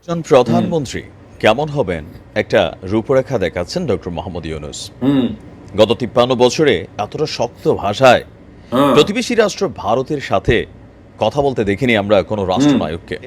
একজন প্রধানমন্ত্রী কেমন হবেন? একটা রূপরেখা দেখাচ্ছেন ডক্টর মোহাম্মদ ইউনুস। গত তিপ্পান্ন বছরে এতটা শক্ত ভাষায় হ্যাঁ। প্রতিবেশী রাষ্ট্র ভারতের সাথে কথা বলতে দেখিনি আমরা কোনো রাষ্ট্রনায়ককে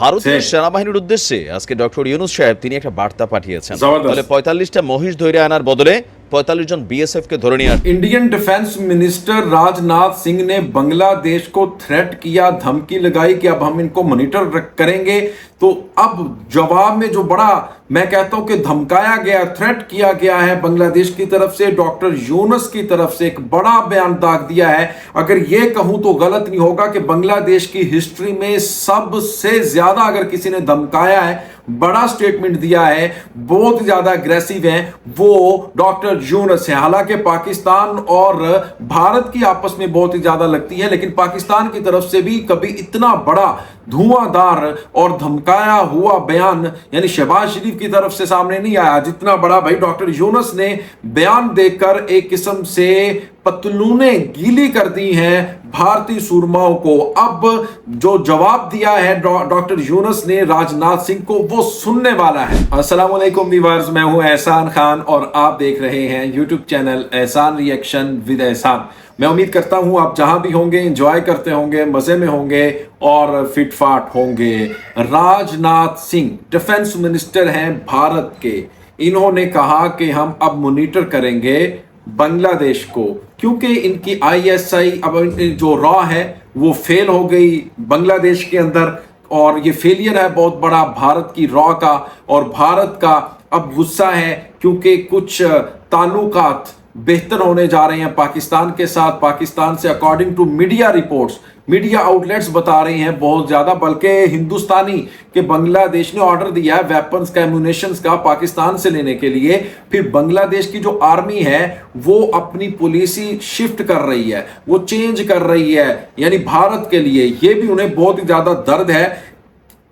ভারতীয়। সেনাবাহিনীর উদ্দেশ্যে আজকে ডক্টর ইউনুস সাহেব তিনি একটা বার্তা পাঠিয়েছেন। তাহলে পঁয়তাল্লিশটা মহিষ ধরে আনার বদলে پینتالیس جن بی ایس ایف کے Dhoni Indian defence minister Rajnath Singh نے بنگلہ دیش کو تھریٹ کیا دھمکی لگائی کہ اب ہم ان کو منیٹر کریں گے تو اب جواب میں جو بڑا میں کہتا ہوں کہ دھمکایا گیا تھریٹ کیا گیا ہے بنگلہ دیش کی طرف سے، ڈاکٹر یونس کی طرف سے ایک بڑا بیان داغ دیا ہے۔ اگر یہ کہوں تو غلط نہیں ہوگا کہ بنگلہ دیش کی ہسٹری میں سب سے زیادہ اگر کسی نے دھمکایا ہے، بڑا سٹیٹمنٹ دیا ہے، بہت زیادہ اگریسیو ہیں، وہ ڈاکٹر یونس ہیں۔ حالانکہ پاکستان اور بھارت کی آپس میں بہت ہی زیادہ لگتی ہے، لیکن پاکستان کی طرف سے بھی کبھی اتنا بڑا دھواں دار اور دھمکایا ہوا بیان یعنی شہباز شریف کی طرف سے سامنے نہیں آیا۔ جتنا بڑا بھائی ڈاکٹر یونس نے بیان دے کر ایک قسم سے پتلونیں گیلی کر دی ہیں بھارتی سورماؤں کو۔ اب جو جواب دیا ہے ڈاکٹر یونس نے راجنات سنگھ کو، وہ سننے والا ہے۔ السلام علیکم ویورز، میں ہوں احسان خان اور آپ دیکھ رہے ہیں YouTube channel Ehsan reaction with Ehsan. میں امید کرتا ہوں آپ جہاں بھی ہوں گے، انجوائے کرتے ہوں گے، مزے میں ہوں گے اور فٹ فاٹ ہوں گے۔ راجنات سنگھ، ڈیفنس منسٹر ہیں بھارت کے۔ انہوں نے کہا کہ ہم اب مونیٹر کریں گے۔ بنگلہ دیش کو۔ کیونکہ ان کی آئی ایس آئی اب جو را ہے وہ فیل ہو گئی بنگلہ دیش کے اندر اور یہ فیلئر ہے بہت بڑا بھارت کی را کا اور بھارت کا اب غصہ ہے کیونکہ کچھ تعلقات بہتر ہونے جا رہے ہیں پاکستان کے ساتھ۔ پاکستان سے according to media reports media outlets بتا رہی ہیں بہت زیادہ، بلکہ ہندوستانی کہ بنگلہ دیش نے آرڈر دیا ہے ویپنز کا ایمونیشنز کا پاکستان سے لینے کے لیے۔ پھر بنگلہ دیش کی جو آرمی ہے، وہ اپنی پولیسی شفٹ کر رہی ہے، وہ چینج کر رہی ہے یعنی بھارت کے لیے۔ یہ بھی انہیں بہت ہی زیادہ درد ہے۔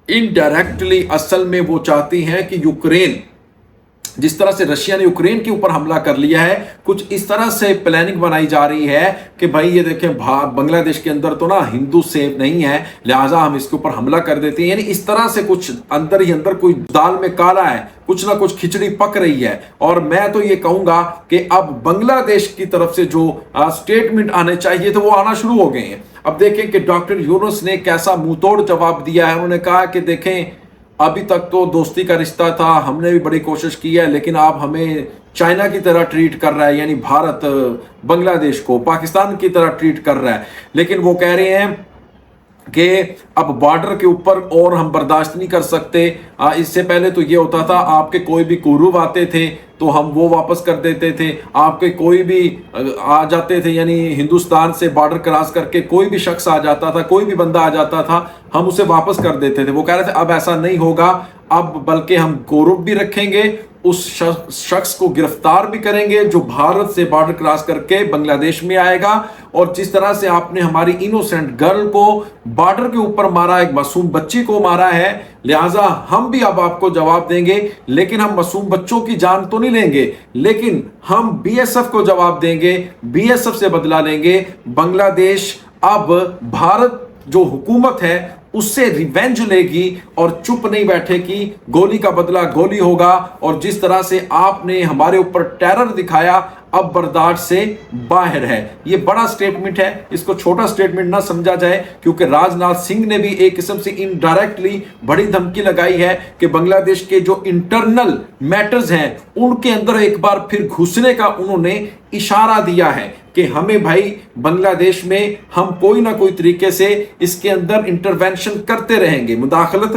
انڈائریکٹلی اصل میں وہ چاہتی ہیں کہ یوکرین جس طرح سے رشیا نے یوکرین کے اوپر حملہ کر لیا ہے، کچھ اس طرح سے پلاننگ بنائی جا رہی ہے کہ بھائی یہ دیکھیں بنگلہ دیش کے اندر تو نا ہندو سیف نہیں ہے، لہٰذا ہم اس کے اوپر حملہ کر دیتے ہیں۔ یعنی اس طرح سے کچھ اندر ہی اندر کوئی دال میں کالا ہے، کچھ نہ کچھ کھچڑی پک رہی ہے۔ اور میں تو یہ کہوں گا کہ اب بنگلہ دیش کی طرف سے جو سٹیٹمنٹ آنے چاہیے تھے، وہ آنا شروع ہو گئے ہیں۔ اب دیکھیں کہ ڈاکٹر یونس نے کیسا منہ توڑ جواب دیا ہے، انہوں نے کہا کہ دیکھیں ابھی تک تو دوستی کا رشتہ تھا، ہم نے بھی بڑی کوشش کی ہے، لیکن آپ ہمیں چائنا کی طرح ٹریٹ کر رہا ہے یعنی بھارت، بنگلہ دیش کو، پاکستان کی طرح ٹریٹ کر رہا ہے۔ لیکن وہ کہہ رہے ہیں کہ اب بارڈر کے اوپر اور ہم برداشت نہیں کر سکتے۔ اس سے پہلے تو یہ ہوتا تھا، آپ کے کوئی بھی قروب آتے تھے تو ہم وہ واپس کر دیتے تھے۔ آپ کے کوئی بھی، آ جاتے تھے یعنی ہندوستان سے بارڈر کراس کر کے کوئی بھی شخص آ جاتا تھا، کوئی بھی بندہ آ جاتا تھا، ہم اسے واپس کر دیتے تھے۔ وہ کہہ رہے تھے، اب ایسا نہیں ہوگا، اب بلکہ ہم قورب بھی رکھیں گے اس شخص کو گرفتار بھی کریں گے جو بھارت سے بارڈر کراس کر کے بنگلہ دیش میں آئے گا۔ اور جس طرح سے آپ نے ہماری انوسینٹ گرل کو بارڈر کے اوپر مارا، ایک معصوم بچی کو مارا ہے، لہٰذا ہم بھی اب آپ کو جواب دیں گے۔ لیکن ہم معصوم بچوں کی جان تو نہیں لیں گے، لیکن ہم بی ایس ایف کو جواب دیں گے بی ایس ایف سے بدلہ لیں گے۔ بنگلہ دیش اب بھارت جو حکومت ہے اس سے ریونج لے گی اور چپ نہیں بیٹھے گی۔ گولی کا بدلہ گولی ہوگا اور جس طرح سے آپ نے ہمارے اوپر ٹیرر دکھایا اب برداشت سے باہر ہے۔ یہ بڑا سٹیٹمنٹ ہے۔ اس کو چھوٹا سٹیٹمنٹ نہ سمجھا جائے، کیونکہ راج ناتھ سنگھ نے بھی ایک قسم سے انڈائریکٹلی بڑی دھمکی لگائی ہے کہ بنگلہ دیش کے جو انٹرنل میٹرز ہیں، ان کے اندر ایک بار پھر گھسنے کا انہوں نے اشارہ دیا ہے کہ ہمیں بھائی، بنگلہ دیش میں ہم کوئی نہ کوئی طریقے سے اس کے اندر انٹروینشن کرتے رہیں گے۔ مداخلت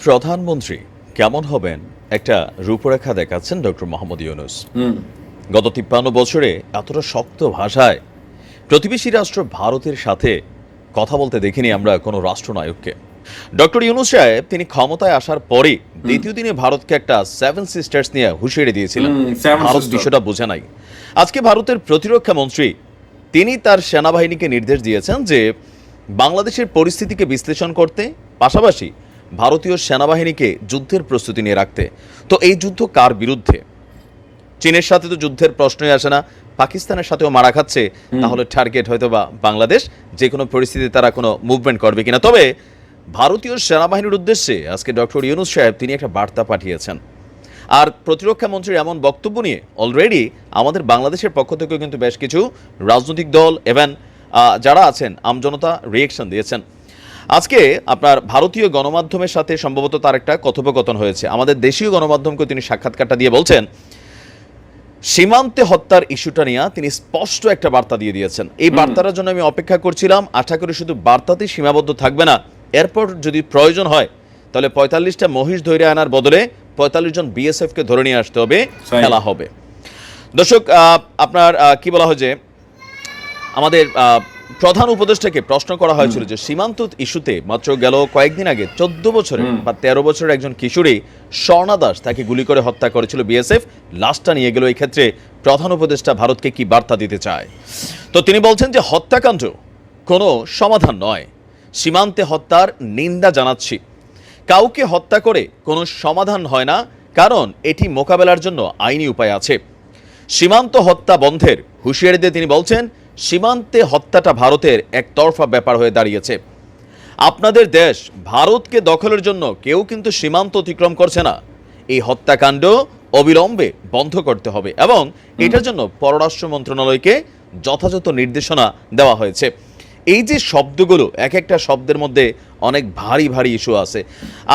প্রধানমন্ত্রী কেমন হবেন একটা রূপরেখা দেখাচ্ছেন ডক্টর মোহাম্মদ ইউনুস গত তিপ্পান্ন বছরে এতটা শক্ত ভাষায় প্রতিবেশী রাষ্ট্র ভারতের সাথে কথা বলতে দেখিনি আমরা কোনো রাষ্ট্রনায়ককে ডক্টর ইউনুস সাহেব তিনি ক্ষমতায় আসার পরে দ্বিতীয় দিনে ভারতকে একটা সেভেন সিস্টার্স নিয়ে হুঁশিয়ারি দিয়েছিলেন। ভারত বিষয়টা বোঝে নাই। আজকে ভারতের প্রতিরক্ষা মন্ত্রী তিনি তার সেনাবাহিনীকে নির্দেশ দিয়েছেন যে বাংলাদেশের পরিস্থিতিকে বিশ্লেষণ করতে পাশাপাশি ভারতীয় সেনাবাহিনীকে যুদ্ধের প্রস্তুতি নিয়ে রাখতে। তো এই যুদ্ধ কার বিরুদ্ধে? চীনের সাথে তো যুদ্ধের প্রশ্নই আসে না পাকিস্তানের সাথেও মারা খাচ্ছে তাহলে টার্গেট হয়তো বা বাংলাদেশ যে কোনো পরিস্থিতিতে তারা কোনো মুভমেন্ট করবে কিনা। তবে ভারতীয় সেনাবাহিনীর উদ্দেশ্যে আজকে ডক্টর ইউনুস সাহেব তিনি একটা বার্তা পাঠিয়েছেন। আর প্রতিরক্ষা মন্ত্রীর এমন বক্তব্য নিয়ে অলরেডি আমাদের বাংলাদেশের পক্ষ থেকেও কিন্তু বেশ কিছু রাজনৈতিক দল এবং যারা আছেন আমজনতা রিয়েকশন দিয়েছেন। আজকে আপনার ভারতীয় গণমাধ্যমের সাথে সম্ভবত তার একটা কথোপকথন হয়েছে। আমাদের দেশীয় গণমাধ্যমকে তিনি সাক্ষাৎকারটা দিয়ে বলছেন সীমান্তে হত্যার ইস্যুটা নিয়ে তিনি স্পষ্ট একটা বার্তা দিয়ে দিয়েছেন। এই বার্তাটার জন্য আমি অপেক্ষা করছিলাম। আশা করি শুধু বার্তাতেই সীমাবদ্ধ থাকবে না এরপর যদি প্রয়োজন হয় তাহলে পঁয়তাল্লিশটা মহিষ ধরে আনার বদলে পঁয়তাল্লিশ জন বিএসএফকে ধরে নিয়ে আসতে হবে। খেলা হবে। দর্শক আপনার কি বলা হয় যে আমাদের প্রধান উপদেষ্টাকে প্রশ্ন করা হয়েছিল যে সীমান্ত ইস্যুতে মাত্র গেল কয়েকদিন আগে চোদ্দ বছরের বা তেরো বছরের একজন কিশোরী স্বর্ণা দাস তাকে গুলি করে হত্যা করেছিল বিএসএফ। লাশটা নিয়ে গেল এই ক্ষেত্রে প্রধান উপদেষ্টা ভারতকে কি বার্তা দিতে চায়? তো তিনি বলছেন যে হত্যাকাণ্ড কোনো সমাধান নয়। সীমান্তে হত্যার নিন্দা জানাচ্ছি। কাউকে হত্যা করে কোনো সমাধান হয় না কারণ এটি মোকাবেলার জন্য আইনি উপায় আছে। সীমান্ত হত্যা বন্ধের হুঁশিয়ারি দিয়ে তিনি বলছেন সীমান্তে হত্যাটা ভারতের একতরফা ব্যাপার হয়ে দাঁড়িয়েছে। আপনাদের দেশ ভারতকে দখলের জন্য কেউ কিন্তু সীমান্ত অতিক্রম করছে না। এই হত্যাকাণ্ড অবিলম্বে বন্ধ করতে হবে এবং এটার জন্য পররাষ্ট্র মন্ত্রণালয়কে যথাযথ নির্দেশনা দেওয়া হয়েছে। এই যে শব্দগুলো এক একটা শব্দের মধ্যে অনেক ভারী ভারী ইস্যু আছে।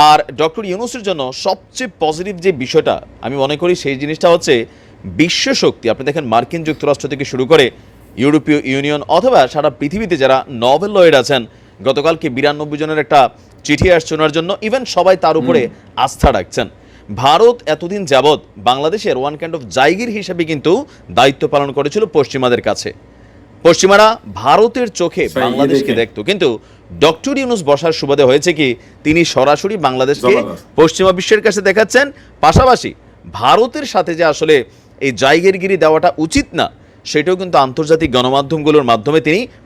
আর ডক্টর ইউনুসের জন্য সবচেয়ে পজিটিভ যে বিষয়টা আমি মনে করি সেই জিনিসটা হচ্ছে বিশ্ব শক্তি। আপনি দেখেন মার্কিন যুক্তরাষ্ট্র থেকে শুরু করে ইউরোপীয় ইউনিয়ন অথবা সারা পৃথিবীতে যারা নভেল লয়েড আছেন গতকালকে বিরানব্বই জনের একটা চিঠি আসছে ওনার জন্য। ইভেন সবাই তার উপরে আস্থা রাখছেন। ভারত এতদিন যাবৎ বাংলাদেশের ওয়ান কাইন্ড অফ জায়গির হিসেবে কিন্তু দায়িত্ব পালন করেছিল পশ্চিমাদের কাছে। পশ্চিমারা ভারতের চোখে বাংলাদেশকে দেখতো। কিন্তু ডক্টর ইউনুস বসার সুবাদে হয়েছে কি? তিনি সরাসরি বাংলাদেশকে পশ্চিমা বিশ্বের কাছে দেখাচ্ছেন। পাশাপাশি ভারতের সাথে যে আসলে এই জায়গেরগিরি দেওয়াটা উচিত না সেটাও কিন্তু আন্তর্জাতিক গণমাধ্যমগুলোর মাধ্যমে তিনি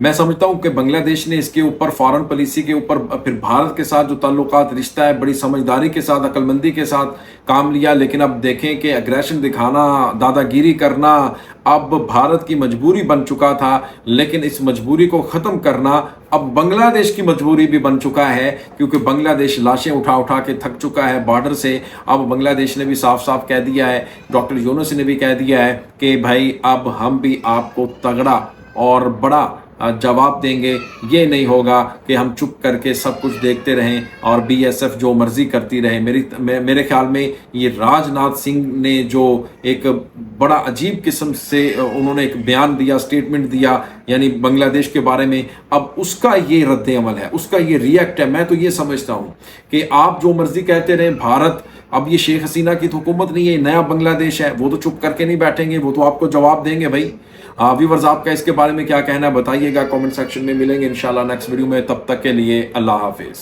میں سمجھتا ہوں کہ بنگلہ دیش نے اس کے اوپر فارن پالیسی کے اوپر پھر بھارت کے ساتھ جو تعلقات رشتہ ہے، بڑی سمجھداری کے ساتھ عقل مندی کے ساتھ کام لیا، لیکن اب دیکھیں کہ اگریشن دکھانا دادا گیری کرنا اب بھارت کی مجبوری بن چکا تھا، لیکن اس مجبوری کو ختم کرنا اب بنگلہ دیش کی مجبوری بھی بن چکا ہے، کیونکہ بنگلہ دیش لاشیں اٹھا اٹھا کے تھک چکا ہے بارڈر سے۔ اب بنگلہ دیش نے بھی صاف صاف کہہ دیا ہے، ڈاکٹر یونس نے بھی کہہ دیا ہے کہ بھائی اب ہم بھی آپ کو تگڑا اور بڑا جواب دیں گے، یہ نہیں ہوگا کہ ہم چپ کر کے سب کچھ دیکھتے رہیں اور بی ایس ایف جو مرضی کرتی رہے۔ میری میرے خیال میں یہ راج ناتھ سنگھ نے جو ایک بڑا عجیب قسم سے انہوں نے ایک بیان دیا اسٹیٹمنٹ دیا یعنی بنگلہ دیش کے بارے میں، اب اس کا یہ رد عمل ہے، اس کا یہ ریئیکٹ ہے۔ میں تو یہ سمجھتا ہوں کہ آپ جو مرضی کہتے رہیں، بھارت اب یہ شیخ حسینہ کی تو حکومت نہیں ہے نیا بنگلہ دیش ہے۔ وہ تو چپ کر کے نہیں بیٹھیں گے، وہ تو آپ کو جواب دیں گے بھائی۔ ویورز آپ کا اس کے بارے میں کیا کہنا ہے؟ بتائیے گا کومنٹ سیکشن میں ملیں گے انشاءاللہ نیکسٹ ویڈیو میں۔ تب تک کے لیے اللہ حافظ۔